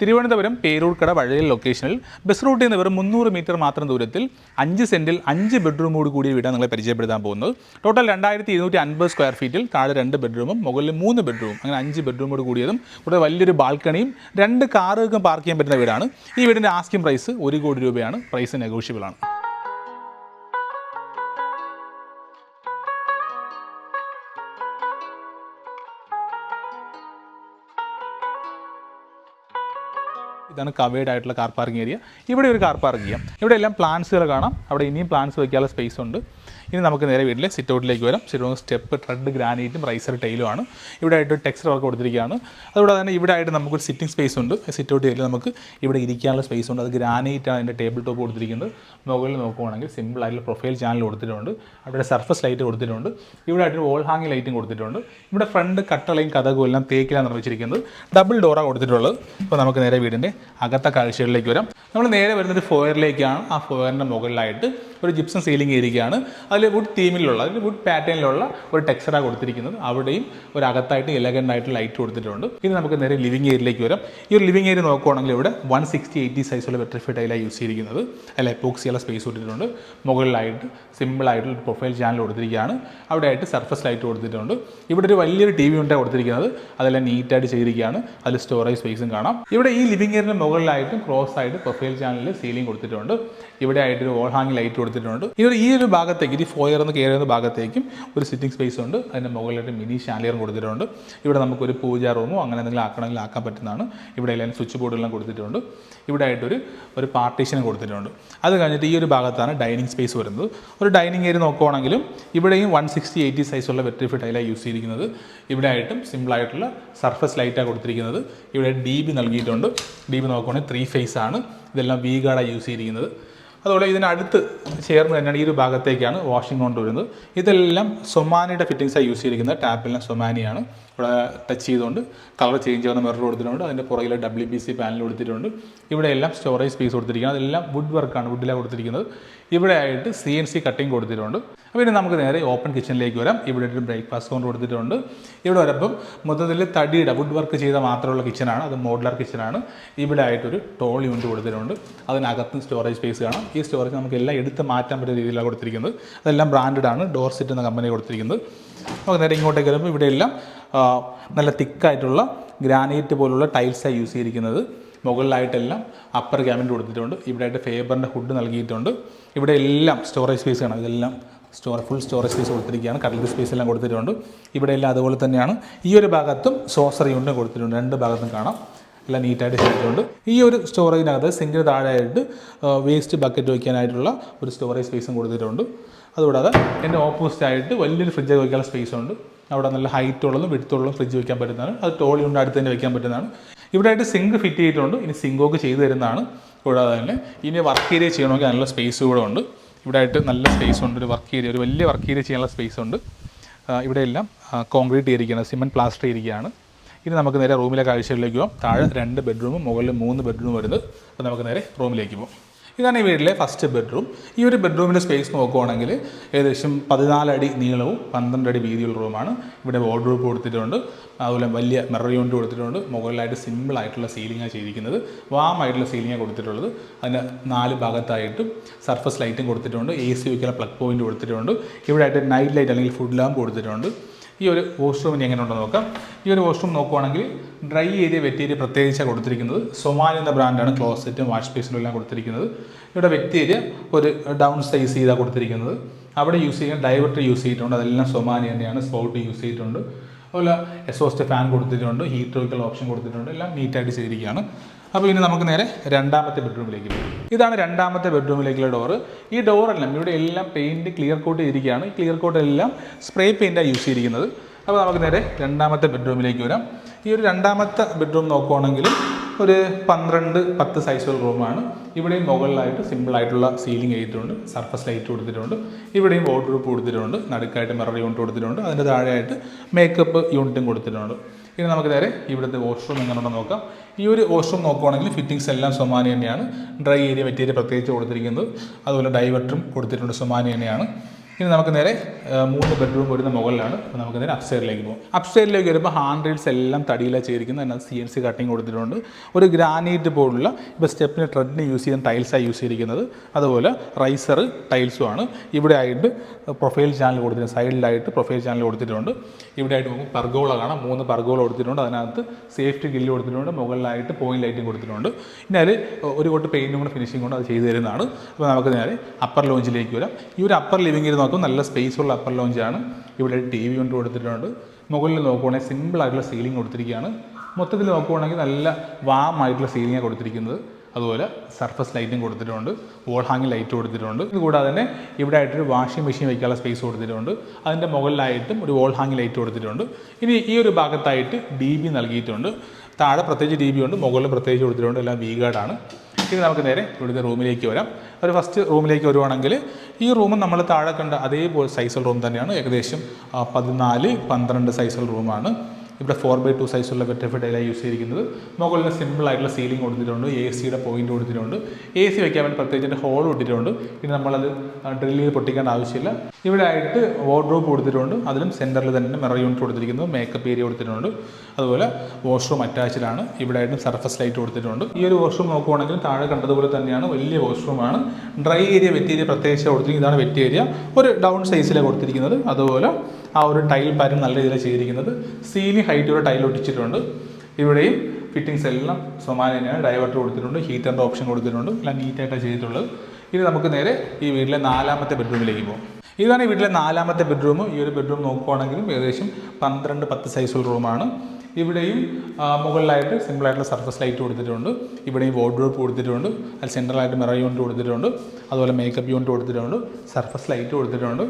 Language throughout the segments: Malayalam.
തിരുവനന്തപുരം പേരൂർക്കട വഴയൽ ലൊക്കേഷനിൽ ബസ് റൂട്ടിൽ നിന്ന് വെറും മുന്നൂറ് മീറ്റർ മാത്രം ദൂരത്തിൽ അഞ്ച് സെന്റിൽ അഞ്ച് ബെഡ്റൂമോട് കൂടിയ വീടാണ് നിങ്ങളെ പരിചയപ്പെടുത്താൻ പോകുന്നത്. ടോട്ടൽ രണ്ടായിരത്തി ഇരുന്നൂറ്റി അൻപത് സ്ക്വയർ ഫീറ്റിൽ താഴെ രണ്ട് ബെഡ്റൂമും മുകളിൽ മൂന്ന് ബെഡ്റൂം അങ്ങനെ അഞ്ച് ബെഡ്റൂമോട് കൂടിയതും കൂടെ വലിയൊരു ബാൽക്കണിയും രണ്ട് കാറുകൾക്കും പാർക്ക് ചെയ്യാൻ പറ്റുന്ന വീടാണ്. ഈ വീടിന്റെ ആസ്കിംഗ് പ്രൈസ് ഒരു കോടി രൂപയാണ്. പ്രൈസ് നെഗോഷ്യബിൾ ആണ്. ഇതാണ് കവേഡ് ആയിട്ടുള്ള കാർ പാർക്കിംഗ് ഏരിയ ഇവിടെ ഒരു കാർ പാർക്ക് ചെയ്യാം. ഇവിടെ എല്ലാം പ്ലാന്റ്സുകൾ കാണാം. അവിടെ ഇനിയും പ്ലാന്റ്സ് വയ്ക്കാനുള്ള സ്പേസ് ഉണ്ട്. ഇനി നമുക്ക് നേരെ വീട്ടിലെ സിറ്റ് ഔട്ടിലേക്ക് വരാം. സിറ്റ് ഔട്ട് സ്റ്റെപ്പ് റെഡ് ഗ്രാനൈറ്റും റൈസർ ടൈലും ആണ്. ഇവിടെ ആയിട്ട് ടെക്സ്റ്റർ വർക്ക് കൊടുത്തിരിക്കുകയാണ്. അതുകൂടാതെ തന്നെ ഇവിടെ ആയിട്ട് നമുക്കൊരു സിറ്റിംഗ് സ്പേസ് ഉണ്ട്. സിറ്റ് ഔട്ട് ഏരിയയിൽ നമുക്ക് ഇവിടെ ഇരിക്കാനുള്ള സ്പേസ് ഉണ്ട്. അത് ഗ്രാനൈറ്റ് ആണ് അതിന്റെ ടേബിൾ ടോപ്പ് കൊടുത്തിരിക്കുന്നത്. മുകളിൽ നോക്കുവാണെങ്കിൽ സിമ്പിൾ ആയിട്ടുള്ള പ്രൊഫൈൽ ചാനൽ കൊടുത്തിട്ടുണ്ട്. അവിടെ സർഫസ് ലൈറ്റ് കൊടുത്തിട്ടുണ്ട്. ഇവിടെ ആയിട്ട് വോൾ ഹാങ്ങിങ് ലൈറ്റും കൊടുത്തിട്ടുണ്ട്. ഇവിടെ ഫ്രണ്ട് കട്ടളയും കഥകും എല്ലാം തേക്കിലാണ് നിർമ്മിച്ചിരിക്കുന്നത്. ഡബിൾ ഡോറാണ് കൊടുത്തിട്ടുള്ളത്. അപ്പോൾ നമുക്ക് നേരെ വീടിന്റെ അകത്തെ കാഴ്ചകളിലേക്ക് വരാം. നമ്മൾ നേരെ വരുന്നത് ഫോയറിലേക്കാണ്. ആ ഫോയറിന്റെ മുകളിലായിട്ട് ഒരു ജിപ്സം സീലിംഗ് ഇരിക്കുകയാണ്. അതിൽ വുഡ് തീമിലുള്ള അതിൽ വുഡ് പാറ്റേണിലുള്ള ഒരു ടെക്സ്ചറാണ് കൊടുത്തിരിക്കുന്നത്. അവിടെയും ഒരു അകത്തായിട്ട് എലഗന്റ് ആയിട്ട് ലൈറ്റ് കൊടുത്തിട്ടുണ്ട്. ഇനി നമുക്ക് നേരെ ലിവിംഗ് ഏരിയയിലേക്ക് വരാം. ഈ ഒരു ലിവിംഗ് ഏരിയ നോക്കുവാണെങ്കിൽ ഇവിടെ വൺ സിക്സ്റ്റി എയ്റ്റി സൈസുള്ള വെട്രിഫൈഡ് ടൈലാണ് യൂസ് ചെയ്തിരിക്കുന്നത്. അല്ല എപ്പോക്സിയുള്ള സ്പേസ് കൊടുത്തിട്ടുണ്ട്. മുകളിലായിട്ട് സിമ്പിൾ ആയിട്ടുള്ള ഒരു പ്രൊഫൈൽ ചാനൽ കൊടുത്തിരിക്കുകയാണ്. അവിടെ ആയിട്ട് സർഫസ് ലൈറ്റ് കൊടുത്തിട്ടുണ്ട്. ഇവിടെ ഒരു വലിയൊരു ടി വി ഉണ്ടായി കൊടുത്തിരിക്കുന്നത്. അതെല്ലാം നീറ്റായിട്ട് ചെയ്തിരിക്കുകയാണ്. അതിൽ സ്റ്റോറേജ് സ്പേസും കാണാം. ഇവിടെ ഈ ലിവിംഗ് ഏരിയ മുകളിലായിട്ടും ക്രോസ് ആയിട്ട് പ്രൊഫൈൽ ചാനലിൽ സീലിംഗ് കൊടുത്തിട്ടുണ്ട്. ഇവിടെ ആയിട്ട് ഒരു വോൾ ഹാങ് ലൈറ്റ് കൊടുത്തിട്ടുണ്ട്. ഈ ഒരു ഈ ഒരു ഭാഗത്തേക്ക് ഈ ഫോയർ എന്ന് കയറുന്ന ഭാഗത്തേക്കും ഒരു സിറ്റിംഗ് സ്പേസ് ഉണ്ട്. അതിന്റെ മുകളിലായിട്ട് മിനി ഷാലിയറും കൊടുത്തിട്ടുണ്ട്. ഇവിടെ നമുക്കൊരു പൂജാ റൂമോ അങ്ങനെ എന്തെങ്കിലും ആക്കണമെങ്കിൽ ആക്കാൻ പറ്റുന്നതാണ്. ഇവിടെ എല്ലാം സ്വിച്ച് ബോർഡുകളെല്ലാം കൊടുത്തിട്ടുണ്ട്. ഇവിടെ ആയിട്ടൊരു ഒരു പാർട്ടീഷനും കൊടുത്തിട്ടുണ്ട്. അത് കഴിഞ്ഞിട്ട് ഈ ഒരു ഭാഗത്താണ് ഡൈനിങ് സ്പേസ് വരുന്നത്. ഒരു ഡൈനിങ് ഏരിയ നോക്കുവാണെങ്കിലും ഇവിടെയും വൺ സിക്സ്റ്റി എയ്റ്റി സൈസുള്ള ഫിറ്റ് ടൈലാണ് യൂസ് ചെയ്തിരിക്കുന്നത്. ഇവിടെ ആയിട്ടും സിമ്പിളായിട്ടുള്ള സർഫസ് ലൈറ്റാണ് കൊടുത്തിരിക്കുന്നത്. ഇവിടെ ഡി ബി നൽകിയിട്ടുണ്ട്. ഡി ബി നോക്കുവാണെങ്കിൽ ത്രീ ഫേസ് ആണ്. ഇതെല്ലാം വി ഗാർഡാണ് യൂസ് ചെയ്തിരിക്കുന്നത്. അതുപോലെ ഇതിനടുത്ത് ചേർന്ന് തന്നെയാണ് ഈ ഒരു ഭാഗത്തേക്കാണ് വാഷിംഗ് കൊണ്ട് വരുന്നത്. ഇതെല്ലാം സൊമാനിയുടെ ഫിറ്റിങ്സാണ് യൂസ് ചെയ്തിരിക്കുന്നത്. ടാപ്പെല്ലാം സൊമാനിയാണ് ഇവിടെ ടച്ച് ചെയ്തുകൊണ്ട് കളർ ചേഞ്ച് ചെയ്യുന്ന മിറർ കൊടുത്തിട്ടുണ്ട്. അതിന്റെ പുറകിൽ ഡബ്ല്യു ബി സി പാനൽ കൊടുത്തിട്ടുണ്ട്. ഇവിടെ എല്ലാം സ്റ്റോറേജ് സ്പേസ് കൊടുത്തിരിക്കുന്നത്. അതെല്ലാം വുഡ് വർക്കാണ് വുഡിലാണ് കൊടുത്തിരിക്കുന്നത്. ഇവിടെ ആയിട്ട് സി എൻ സി കട്ടിങ് കൊടുത്തിട്ടുണ്ട്. അപ്പോൾ ഇനി നമുക്ക് നേരെ ഓപ്പൺ കിച്ചണിലേക്ക് വരാം. ഇവിടെ ഒരു ബ്രേക്ക്ഫാസ്റ്റ് കൗണ്ടർ കൊടുത്തിട്ടുണ്ട്. ഇവിടെ വരുമ്പം മൊത്തത്തിൽ തടിയുടെ വുഡ് വർക്ക് ചെയ്ത മാത്രമുള്ള കിച്ചണാണ് അത് മോഡുലർ കിച്ചണാണ് ഇവിടെ ആയിട്ടൊരു ടോൾ യൂണിറ്റ് കൊടുത്തിട്ടുണ്ട്. അതിനകത്ത് സ്റ്റോറേജ് സ്പേസ് കാണാം. ഈ സ്റ്റോറേജ് നമുക്ക് എല്ലാം എടുത്ത് മാറ്റാൻ പറ്റുന്ന രീതിയിലാണ് കൊടുത്തിരിക്കുന്നത്. അതെല്ലാം ബ്രാൻഡഡ് ആണ്. ഡോർ സെറ്റ് എന്ന കമ്പനി കൊടുത്തിരിക്കുന്നത്. നമുക്ക് നേരെ ഇങ്ങോട്ടേക്ക് വരുമ്പോൾ ഇവിടെ എല്ലാം ആ, നല്ല തിക്കായിട്ടുള്ള ഗ്രാനൈറ്റ് പോലുള്ള ടൈൽസാണ് യൂസ് ചെയ്തിരിക്കുന്നത്. മുകളിലായിട്ടെല്ലാം അപ്പർ ക്യാബിന്റെ കൊടുത്തിട്ടുണ്ട്. ഇവിടെ ആയിട്ട് ഫേബറിന്റെ ഹുഡ് നൽകിയിട്ടുണ്ട്. ഇവിടെ എല്ലാം സ്റ്റോറേജ് സ്പേസ് ആണ്. ഇതെല്ലാം സ്റ്റോർ ഫുൾ സ്റ്റോറേജ് സ്പേസ് കൊടുത്തിരിക്കുകയാണ്. കടൽ സ്പേസ് എല്ലാം കൊടുത്തിട്ടുണ്ട്. ഇവിടെ എല്ലാം അതുപോലെ തന്നെയാണ്. ഈ ഒരു ഭാഗത്തും സോസർ യൂണിറ്റ് കൊടുത്തിട്ടുണ്ട്. രണ്ട് ഭാഗത്തും കാണാം. എല്ലാം നീറ്റായിട്ട് ചെയ്തിട്ടുണ്ട്. ഈ ഒരു സ്റ്റോറേജിനകത്ത് സിങ്കിന് താഴെയായിട്ട് വേസ്റ്റ് ബക്കറ്റ് വയ്ക്കാനായിട്ടുള്ള ഒരു സ്റ്റോറേജ് സ്പേസും കൊടുത്തിട്ടുണ്ട്. അതുകൂടാതെ എന്റെ ഓപ്പോസിറ്റായിട്ട് വലിയൊരു ഫ്രിഡ്ജ് വയ്ക്കാനുള്ള സ്പേസ് ഉണ്ട്. അവിടെ നല്ല ഹൈറ്റുള്ളതും വിടുത്തുള്ളതും ഫ്രിഡ്ജ് വയ്ക്കാൻ പറ്റുന്നതാണ്. അത് ടോളി കൊണ്ട് അടുത്ത് തന്നെ വയ്ക്കാൻ പറ്റുന്നതാണ്. ഇവിടെ ആയിട്ട് സിങ്ക് ഫിറ്റ് ചെയ്തിട്ടുണ്ട്. ഇനി സിങ്കൊക്കെ ചെയ്തു തരുന്നതാണ്. കൂടാതെ തന്നെ ഇനി വർക്ക് ഏരിയ ചെയ്യണമെങ്കിൽ നല്ല സ്പേസ് കൂടെ ഉണ്ട്. ഇവിടെ ആയിട്ട് നല്ല സ്പേസ് ഉണ്ട്. ഒരു വർക്ക് ഏരിയ ഒരു വലിയ വർക്ക് ഏരിയ ചെയ്യാനുള്ള സ്പേസ് ഉണ്ട്. ഇവിടെയെല്ലാം കോൺക്രീറ്റ് ചെയ്തിരിക്കുകയാണ് സിമെന്റ് പ്ലാസ്റ്റർ ചെയ്തിരിക്കുകയാണ് ഇനി നമുക്ക് നേരെ റൂമിലെ കാഴ്ചകളിലേക്ക് പോകാം താഴെ രണ്ട് ബെഡ്റൂമും മുകളിൽ മൂന്ന് ബെഡ്റൂം വരുന്നത്. അപ്പോൾ നമുക്ക് നേരെ റൂമിലേക്ക് പോകാം ഇതാണ് ഈ വീട്ടിലെ ഫസ്റ്റ് ബെഡ്റൂം ഈ ഒരു ബെഡ്റൂമിന്റെ സ്പേസ് നോക്കുവാണെങ്കിൽ ഏകദേശം പതിനാലടി നീളവും പന്ത്രണ്ട് അടി വീതിയുള്ള റൂമാണ് ഇവിടെ വാർഡ്രോബ് കൊടുത്തിട്ടുണ്ട്. അതുപോലെ വലിയ മിറർ യൂണിറ്റ് കൊടുത്തിട്ടുണ്ട്. മുകളിലായിട്ട് സിമ്പിൾ ആയിട്ടുള്ള സീലിംഗാണ് ചെയ്തിരിക്കുന്നത്. വാം ആയിട്ടുള്ള സീലിംഗാണ് കൊടുത്തിട്ടുള്ളത്. അതിന് നാല് ഭാഗത്തായിട്ടും സർഫസ് ലൈറ്റും കൊടുത്തിട്ടുണ്ട്. എ സി വയ്ക്കുന്ന പ്ലഗ് പോയിന്റ് കൊടുത്തിട്ടുണ്ട്. ഇവിടെ ആയിട്ട് നൈറ്റ് ലൈറ്റ് അല്ലെങ്കിൽ ഫുഡ് ലാമ്പ് കൊടുത്തിട്ടുണ്ട്. ഈ ഒരു വാഷ്റൂമിന് എങ്ങനെ ഉണ്ടെന്ന് നോക്കാം. ഈ ഒരു വാഷ്റൂം നോക്കുവാണെങ്കിൽ ഡ്രൈ ഏരിയ വെറ്റ് ഏരിയ പ്രത്യേകിച്ചാണ് കൊടുത്തിരിക്കുന്നത് സൊമാൻ എന്ന ബ്രാൻഡാണ് ക്ലോസറ്റും വാഷ് ബേസിനും എല്ലാം കൊടുത്തിരിക്കുന്നത്. ഇവിടെ വെറ്റ് ഏരിയ ഒരു ഡൗൺ സൈസ് ചെയ്താണ് കൊടുത്തിരിക്കുന്നത്. അവിടെ യൂസ് ചെയ്യാൻ ഡൈവർട്ടർ യൂസ് ചെയ്തിട്ടുണ്ട്. അതെല്ലാം സൊമാനി തന്നെയാണ്. സ്പോട്ട് യൂസ് ചെയ്തിട്ടുണ്ട്. അതുപോലെ എസോസ്റ്റ് ഫാൻ കൊടുത്തിട്ടുണ്ട്. വയ്ക്കൽ ഓപ്ഷൻ കൊടുത്തിട്ടുണ്ട്. എല്ലാം നീറ്റായിട്ട് ചെയ്തിരിക്കുകയാണ്. അപ്പോൾ ഇനി നമുക്ക് നേരെ രണ്ടാമത്തെ ബെഡ്റൂമിലേക്ക് പോകാം ഇതാണ് രണ്ടാമത്തെ ബെഡ്റൂമിലേക്കുള്ള ഡോറ് ഈ ഡോറെല്ലാം ഇവിടെ എല്ലാം പെയിന്റ് ക്ലിയർ കോട്ട് ചെയ്തിരിക്കുകയാണ് ക്ലിയർ കോട്ട് എല്ലാം സ്പ്രേ പെയിന്റാണ് യൂസ് ചെയ്തിരിക്കുന്നത്. അപ്പോൾ നമുക്ക് നേരെ രണ്ടാമത്തെ ബെഡ്റൂമിലേക്ക് വരാം. ഈ ഒരു രണ്ടാമത്തെ ബെഡ്റൂം നോക്കുവാണെങ്കിലും ഒരു പന്ത്രണ്ട് പത്ത് സൈസുള്ള റൂമാണ് ഇവിടെയും മുകളിലായിട്ട് സിമ്പിളായിട്ടുള്ള സീലിംഗ് ചെയ്തിട്ടുണ്ട് സർഫസ് ലൈറ്റ് കൊടുത്തിട്ടുണ്ട്. ഇവിടെയും വാർഡ്രോബ് കൊടുത്തിട്ടുണ്ട്. നടുക്കായിട്ട് മിറർ യൂണിറ്റ് കൊടുത്തിട്ടുണ്ട്. അതിന്റെ താഴെയായിട്ട് മേക്കപ്പ് യൂണിറ്റും കൊടുത്തിട്ടുണ്ട്. ഇനി നമുക്ക് നേരെ ഇവിടുത്തെ വാഷ്റൂം എങ്ങനെയുണ്ടെന്ന് നോക്കാം. ഈ ഒരു വാഷ്റൂം നോക്കുവാണെങ്കിൽ ഫിറ്റിങ്സ് എല്ലാം സൊമാനി തന്നെയാണ്. ഡ്രൈ ഏരിയ മെറ്റീരിയൽ പ്രത്യേകിച്ച് കൊടുത്തിരിക്കുന്നത്. അതുപോലെ ഡൈവർട്ടറും കൊടുത്തിട്ടുണ്ട് സൊമാനി തന്നെയാണ്. ഇനി നമുക്ക് നേരെ മൂന്ന് ബെഡ്റൂം വരുന്ന മുകളിലാണ്. അപ്പോൾ നമുക്ക് നേരെ അപ്സ്റ്റെയറിലേക്ക് പോകും. അപ്സ്റ്റെയറിലേക്ക് വരുമ്പോൾ ഹാൻഡ് റെയിൽസ് എല്ലാം തടിയിലാണ് ചെയ്തിരിക്കുന്നത് അതിനകത്ത് സി എൻ സി കട്ടിങ് കൊടുത്തിട്ടുണ്ട്. ഒരു ഗ്രാനൈറ്റ് പോലുള്ള ഇപ്പോൾ സ്റ്റെപ്പിന് ട്രെഡിന് യൂസ് ചെയ്യുന്ന ടൈൽസാണ് യൂസ് ചെയ്തിരിക്കുന്നത്. അതുപോലെ റൈസർ ടൈൽസുമാണ് ഇവിടെ ആയിട്ട് പ്രൊഫൈൽ ചാനൽ കൊടുത്തിട്ടുണ്ട്. സൈഡിലായിട്ട് പ്രൊഫൈൽ ചാനൽ കൊടുത്തിട്ടുണ്ട്. ഇവിടെ ആയിട്ട് നമുക്ക് പർഗോള കാണാം. മൂന്ന് പർഗോള കൊടുത്തിട്ടുണ്ട്. അതിനകത്ത് സേഫ്റ്റി ഗില്ല് കൊടുത്തിട്ടുണ്ട്. മുകളിലായിട്ട് പോയിന്റ് ലൈറ്റും കൊടുത്തിട്ടുണ്ട്. പിന്നെ അതിൽ ഒരു കൊട്ട് പെയിന്റും കൂടെ ഫിനിഷിംഗ് കൊണ്ട് അത് ചെയ്തു തരുന്നതാണ്. അപ്പോൾ നമുക്ക് നേരെ അപ്പർ ലോഞ്ചിലേക്ക് വരാം. ഈ ഒരു അപ്പർ ലിവിംഗ് ലിവിംഗിൽ നോക്കും നല്ല സ്പേസുള്ള അപ്പർ ലോഞ്ചാണ് ഇവിടെ ടി വി കൊണ്ട് കൊടുത്തിട്ടുണ്ട്. മുകളിൽ നോക്കുവാണെങ്കിൽ സിമ്പിൾ ആയിട്ടുള്ള സീലിംഗ് കൊടുത്തിരിക്കുകയാണ്. മൊത്തത്തിൽ നോക്കുവാണെങ്കിൽ നല്ല വാം ആയിട്ടുള്ള സീലിംഗാണ് കൊടുത്തിരിക്കുന്നത്. അതുപോലെ സർഫസ് ലൈറ്റും കൊടുത്തിട്ടുണ്ട്. വോൾ ഹാങ്ങിങ് ലൈറ്റ് കൊടുത്തിട്ടുണ്ട്. ഇത് കൂടാതെ തന്നെ ഇവിടെ ആയിട്ടൊരു വാഷിംഗ് മെഷീൻ വയ്ക്കാനുള്ള സ്പേസ് കൊടുത്തിട്ടുണ്ട്. അതിന്റെ മുകളിലായിട്ടും ഒരു വോൾ ഹാങ്ങിങ് ലൈറ്റ് കൊടുത്തിട്ടുണ്ട്. ഇനി ഈ ഒരു ഭാഗത്തായിട്ട് ഡി ബി നൽകിയിട്ടുണ്ട്. താഴെ പ്രത്യേകിച്ച് ഡി ബി ഉണ്ട്. മുകളിൽ പ്രത്യേകിച്ച് കൊടുത്തിട്ടുണ്ട്. എല്ലാം വി ഗാർഡാണ് ഇനി നമുക്ക് നേരെ ഇവിടുത്തെ റൂമിലേക്ക് വരാം. ഒരു ഫസ്റ്റ് റൂമിലേക്ക് വരുവാണെങ്കിൽ ഈ റൂം നമ്മൾ താഴെ കണ്ട അതേപോലെ സൈസുള്ള റൂം തന്നെയാണ്. ഏകദേശം പതിനാല് പന്ത്രണ്ട് സൈസുള്ള റൂമാണ് ഇവിടെ ഫോർ ബൈ ടു സൈസുള്ള വെറ്റഫിഡയിലാണ് യൂസ് ചെയ്തിരിക്കുന്നത്. മുകളിൽ സിമ്പിൾ ആയിട്ടുള്ള സീലിംഗ് കൊടുത്തിട്ടുണ്ട് എ സിയുടെ പോയിന്റ് കൊടുത്തിട്ടുണ്ട്. എ സി വയ്ക്കാൻ വേണ്ടി പ്രത്യേകിച്ച് ഹോൾ ഇട്ടിട്ടുണ്ട് പിന്നെ നമ്മളത് ഡ്രില്ല് ചെയ്ത് പൊട്ടിക്കേണ്ട ആവശ്യമില്ല. ഇവിടെ ആയിട്ട് വാർഡ്രോബ് കൊടുത്തിട്ടുണ്ട്. അതിലും സെന്ററിൽ തന്നെ മിറർ യൂണിറ്റ് കൊടുത്തിരിക്കുന്നു. മേക്കപ്പ് ഏരിയ കൊടുത്തിട്ടുണ്ട്. അതുപോലെ വാഷ്റൂം അറ്റാച്ച്ഡാണ് ഇവിടെ ആയിട്ടും സർഫസ് ലൈറ്റ് കൊടുത്തിട്ടുണ്ട്. ഈ ഒരു വാഷ്റൂം നോക്കുവാണെങ്കിൽ താഴെ കണ്ടതുപോലെ തന്നെയാണ്. വലിയ വാഷ്റൂമാണ് ഡ്രൈ ഏരിയ വെറ്റ് ഏരിയ പ്രത്യേകിച്ച് കൊടുത്തിരിക്കുന്നത്. ഇതാണ് വെറ്റ് ഏരിയ ഒരു ഡൗൺ സൈസിലാണ് കൊടുത്തിരിക്കുന്നത്. അതുപോലെ ആ ഒരു ടൈൽ പാറ്റേൺ നല്ല രീതിയിൽ ചെയ്തിരിക്കുന്നത്. സീലിംഗ് ഹൈറ്റ് ഒരു ടൈൽ ഒട്ടിച്ചിട്ടുണ്ട്. ഇവിടെയും ഫിറ്റിങ്സ് എല്ലാം സമാനം തന്നെയാണ് ഡൈവർട്ടർ കൊടുത്തിട്ടുണ്ട് ഹീറ്ററിന്റെ ഓപ്ഷൻ കൊടുത്തിട്ടുണ്ട്. എല്ലാം നീറ്റായിട്ടാണ് ചെയ്തിട്ടുള്ളത്. ഇനി നമുക്ക് നേരെ ഈ വീട്ടിലെ നാലാമത്തെ ബെഡ്റൂമിലേക്ക് പോകും ഇതാണ് ഈ വീട്ടിലെ നാലാമത്തെ ബെഡ്റൂം ഈ ഒരു ബെഡ്റൂം നോക്കുവാണെങ്കിലും ഏകദേശം പന്ത്രണ്ട് പത്ത് സൈസുള്ള റൂമാണ് ഇവിടെയും മുകളിലായിട്ട് സിമ്പിളായിട്ടുള്ള സർഫസ് ലൈറ്റ് കൊടുത്തിട്ടുണ്ട്. ഇവിടെയും വാർഡ്രോബ് കൊടുത്തിട്ടുണ്ട്. അതിൽ സെൻട്രലായിട്ട് മിറർ യൂണിറ്റ് കൊടുത്തിട്ടുണ്ട്. അതുപോലെ മേക്കപ്പ് യൂണിറ്റ് കൊടുത്തിട്ടുണ്ട്. സർഫസ് ലൈറ്റ് കൊടുത്തിട്ടുണ്ട്.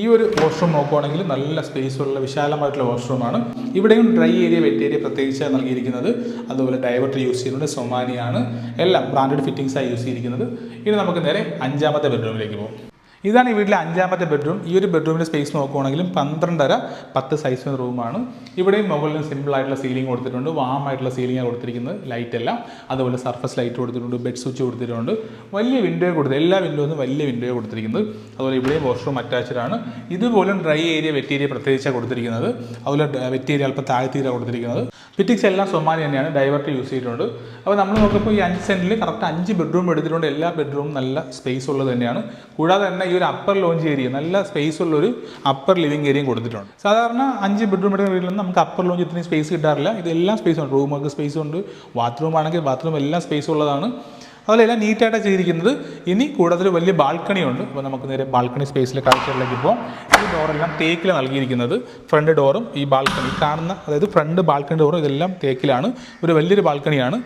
ഈ ഒരു വാഷ്റൂം നോക്കുവാണെങ്കിൽ നല്ല സ്പേസ് ഉള്ള വിശാലമായിട്ടുള്ള വാഷ്റൂമാണ് ഇവിടെയും ഡ്രൈ ഏരിയ വെറ്റ് ഏരിയ പ്രത്യേകിച്ച് നൽകിയിരിക്കുന്നത് അതുപോലെ ഡൈവർട്ടർ യൂസ് ചെയ്യുന്നുണ്ട്. സൊമാനിയാണ് എല്ലാം ബ്രാൻഡഡ് ഫിറ്റിംഗ്സായി യൂസ് ചെയ്തിരിക്കുന്നത്. ഇനി നമുക്ക് നേരെ അഞ്ചാമത്തെ ബെഡ്റൂമിലേക്ക് പോകും. ഇതാണ് ഈ വീട്ടിലെ അഞ്ചാമത്തെ ബെഡ്റൂം ഈ ഒരു ബെഡ്റൂമിന്റെ സ്പേസ് നോക്കുകയാണെങ്കിലും പന്ത്രണ്ടര പത്ത് സൈസ് റൂമാണ് ഇവിടെയും മുകളിലും സിമ്പിൾ ആയിട്ടുള്ള സീലിംഗ് കൊടുത്തിട്ടുണ്ട്. വാം ആയിട്ടുള്ള സീലിംഗ് കൊടുത്തിരിക്കുന്നത്. ലൈറ്റ് എല്ലാം. അതുപോലെ സർഫസ് ലൈറ്റ് കൊടുത്തിട്ടുണ്ട്. ബെഡ് സ്വിച്ച് കൊടുത്തിട്ടുണ്ട്. വലിയ വിൻഡോ കൊടുത്തു എല്ലാ വിൻഡോസും വലിയ വിൻഡോ കൊടുത്തിരിക്കുന്നത്. അതുപോലെ ഇവിടെയും വാഷ്റൂം അറ്റാച്ച്ഡ് ആണ്. ഇതുപോലും ഡ്രൈ ഏരിയ വെറ്റ് ഏരിയ പ്രത്യേകിച്ചാണ് കൊടുത്തിരിക്കുന്നത്. അതുപോലെ വെറ്റ് ഏരിയ അല്പം താഴ്ത്തീരാണ് കൊടുത്തിരിക്കുന്നത്. ഫിറ്റിക്സ് എല്ലാം സൊമാനി തന്നെയാണ്. ഡൈവർട്ട് യൂസ് ചെയ്തിട്ടുണ്ട്. അപ്പോൾ നമ്മൾ നോക്കുമ്പോൾ ഈ അഞ്ച് സെന്റിൽ കറക്റ്റ് അഞ്ച് ബെഡ്റൂം എടുത്തിട്ടുണ്ട്. എല്ലാ ബെഡ്റൂമും നല്ല സ്പേസ് ഉള്ളത് തന്നെയാണ്. കൂടാതെ തന്നെ ഈ ഒരു അപ്പർ ലോഞ്ച് ഏരിയ നല്ല സ്പേസ് ഉള്ള ഒരു അപ്പർ ലിവിംഗ് ഏരിയയും കൊടുത്തിട്ടുണ്ട്. സാധാരണ അഞ്ച് ബെഡ്റൂം എടുക്കുന്ന വീട്ടിൽ നിന്ന് നമുക്ക് അപ്പർ ലോഞ്ച് ഇത്രയും സ്പേസ് കിട്ടാറില്ല. ഇതെല്ലാം സ്പേസ് ഉണ്ട്. റൂമൊക്കെ സ്പേസ് ഉണ്ട്. ബാത്റൂം ആണെങ്കിൽ ബാത്റൂം എല്ലാം സ്പേസ് ഉള്ളതാണ്. അതുപോലെ എല്ലാം നീറ്റായിട്ടാണ് ചെയ്തിരിക്കുന്നത്. ഇനി കൂടുതൽ വലിയ ബാൽക്കണി ഉണ്ട്. അപ്പോൾ നമുക്ക് നേരെ ബാൽക്കണി സ്പേസിലെ കാഴ്ചകളിലേക്ക് ഇപ്പോൾ ഈ ഡോറെല്ലാം തേക്കിൽ നൽകിയിരിക്കുന്നത്. ഫ്രണ്ട് ഡോറും ഈ ബാൽക്കണി കാണുന്ന അതായത് ഫ്രണ്ട് ബാൽക്കണി ഡോറും ഇതെല്ലാം തേക്കിലാണ്. ഒരു വലിയൊരു ബാൽക്കണിയാണ്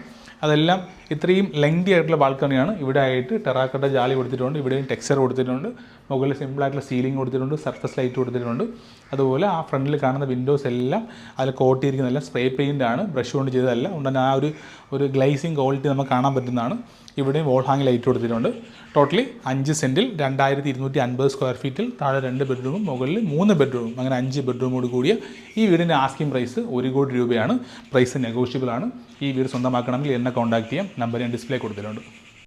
അതെല്ലാം ഇത്രയും ലെങ്തി ആയിട്ടുള്ള ബാൽക്കണിയാണ് ഇവിടെ ആയിട്ട് ടെറാക്കട്ട ജാലി കൊടുത്തിട്ടുണ്ട്. ഇവിടെയും ടെക്സ്ചർ കൊടുത്തിട്ടുണ്ട്. മുകളിൽ സിമ്പിൾ ആയിട്ടുള്ള സീലിംഗ് കൊടുത്തിട്ടുണ്ട്. സർഫസ് ലൈറ്റ് കൊടുത്തിട്ടുണ്ട്. അതുപോലെ ആ ഫ്രണ്ടിൽ കാണുന്ന വിൻഡോസ് എല്ലാം അതിൽ കോട്ട് എല്ലാം സ്പ്രേ പെയിന്റ് ആണ്. ബ്രഷ് കൊണ്ട് ചെയ്തതല്ല. ഉണ്ടെങ്കിൽ ആ ഒരു ഒരു ഗ്ലൈസിങ് ക്വാളിറ്റി നമുക്ക് കാണാൻ പറ്റുന്നതാണ്. ഇവിടെയും വോൾ ഹാങ് ലൈറ്റ് കൊടുത്തിട്ടുണ്ട്. ടോട്ടലി അഞ്ച് സെന്റിൽ രണ്ടായിരത്തി ഇരുന്നൂറ്റി അൻപത് സ്ക്വയർ ഫീറ്റിൽ താഴെ രണ്ട് ബെഡ്റൂമും മുകളിൽ മൂന്ന് ബെഡ്റൂമും അങ്ങനെ അഞ്ച് ബെഡ്റൂമോട് കൂടിയ ഈ വീടിന്റെ ആസ്കിംഗ് പ്രൈസ് ഒരു കോടി രൂപയാണ്. പ്രൈസ് നെഗോഷ്യബിൾ ആണ്. ഈ വീട് സ്വന്തമാക്കണമെങ്കിൽ എന്നെ കോൺടാക്ട് ചെയ്യാം. നമ്പർ ഞാൻ ഡിസ്പ്ലേ കൊടുത്തിട്ടുണ്ട്.